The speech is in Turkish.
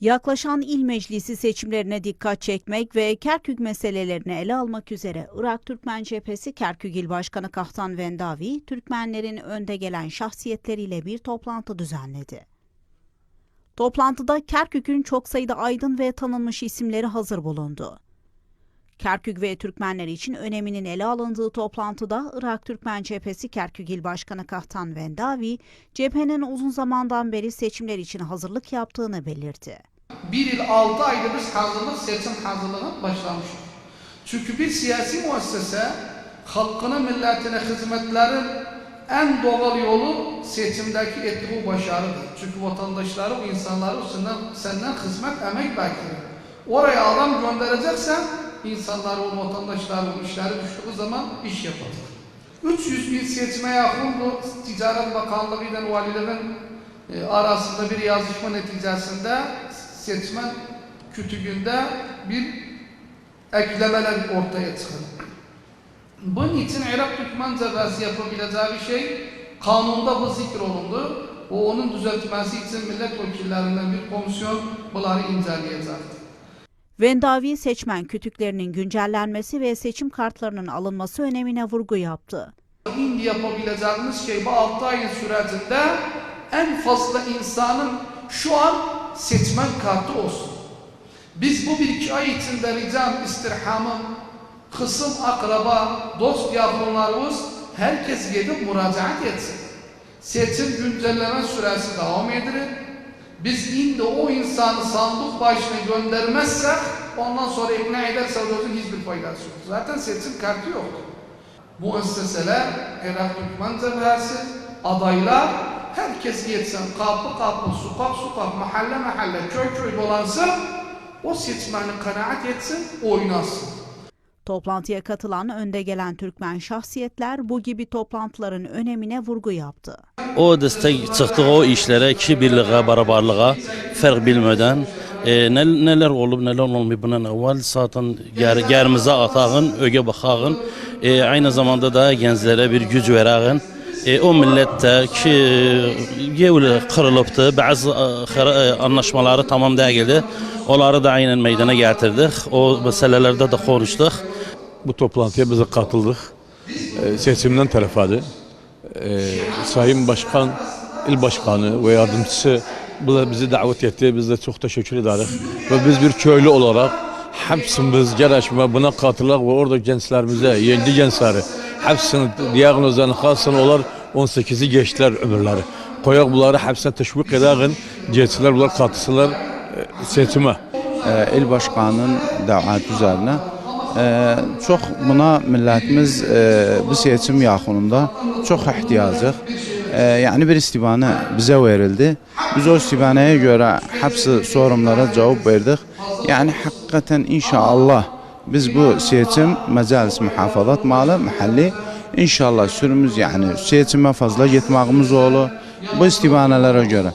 Yaklaşan il meclisi seçimlerine dikkat çekmek ve Kerkük meselelerini ele almak üzere Irak Türkmen Cephesi Kerkük İl Başkanı Kahtan Vendavi, Türkmenlerin önde gelen şahsiyetleriyle bir toplantı düzenledi. Toplantıda Kerkük'ün çok sayıda aydın ve tanınmış isimleri hazır bulundu. Kerkük ve Türkmenler için öneminin ele alındığı toplantıda Irak Türkmen Cephesi Kerkük İl Başkanı Kahtan Vendavi, cephenin uzun zamandan beri seçimler için hazırlık yaptığını belirtti. Bir yıl altı ayda biz hazırlık, seçim hazırlığı başlamışız. Çünkü bir siyasi müessese halkına, milletine hizmetlerin en doğal yolu seçimdeki ettiği başarıdır. Çünkü vatandaşları, insanları senden, senden hizmet, emek bekliyor. Oraya adam göndereceksen insanlar, o vatandaşlar, o işleri düştüğü zaman iş yapacak. 300 bin seçime yakın bu Ticaret Bakanlığı ile valiliğin e, arasında bir yazışma neticesinde seçmen kütüğünde bir eklemeler ortaya çıkıyor. Bunun için Irak Türkmen Cebesi yapabileceği bir şey kanunda bu zikrolundu. O onun düzeltmesi için milletvekillerinden bir komisyon bunları inceleyecekti. Vendavi seçmen kütüklerinin güncellenmesi ve seçim kartlarının alınması önemine vurgu yaptı. Şimdi yapabileceğimiz şey bu 6 ayın sürecinde en fazla insanın şu an seçmen kartı olsun. Biz bu bir iki ay içinde ricam istirhamım, kısım akraba, dost yakınlarımız herkes gidip müracaat etsin. Seçim güncelleme süresi devam edilir. Biz şimdi o insanı sandık başına göndermezsek ondan sonra ikna ederse onun hiçbir faydası yok. Zaten seçim kartı yok. Müesseseler, Irak Türkmen Cebhesi, adaylar herkes gitsin kapı kapı, sokak sokak, mahalle mahalle, köy köy dolansın o seçmeni kanaat etsin, oynasın. Toplantıya katılan önde gelen Türkmen şahsiyetler bu gibi toplantıların önemine vurgu yaptı. O destek çıktığı o işlere iki birliğe, beraberliğe fark bilmeden e, ne, neler olup neler olmuyor bundan evvel zaten ger, gerimize atağın, öge bakağın, e, aynı zamanda da gençlere bir güç verağın. E, o millette ki gevli kırılıptı, bazı e, e, anlaşmaları tamam değildi. Onları da aynen meydana getirdik. O meselelerde de konuştuk. Bu toplantıya biz de katıldık. Ee, seçimden tarafadı. Ee, Sayın Başkan, İl Başkanı ve yardımcısı bizi davet etti. Biz de çok teşekkür ederiz. Ve biz bir köylü olarak hepsimiz geraşma buna katılak ve orada gençlerimize, yeni gençleri hepsini diyagnozlarını kalsın onlar 18'i geçtiler ömürleri. Koyak bunları hepsine teşvik ederin. Gençler bunlar katılsınlar e, seçime. e, il başkanının dəvəti üzərinə e, çox buna millətimiz e, bu seçim yaxınında çox ehtiyacıq. E, yəni bir istibanə bizə verildi. Biz o istibanəyə görə həbsi sorunlara cavab verdik. Yəni həqiqətən inşallah biz bu seçim məcəlis mühafazat malı məhəlli inşallah sürümüz yəni seçimə fazla getməyimiz olur. Bu istibanələrə görə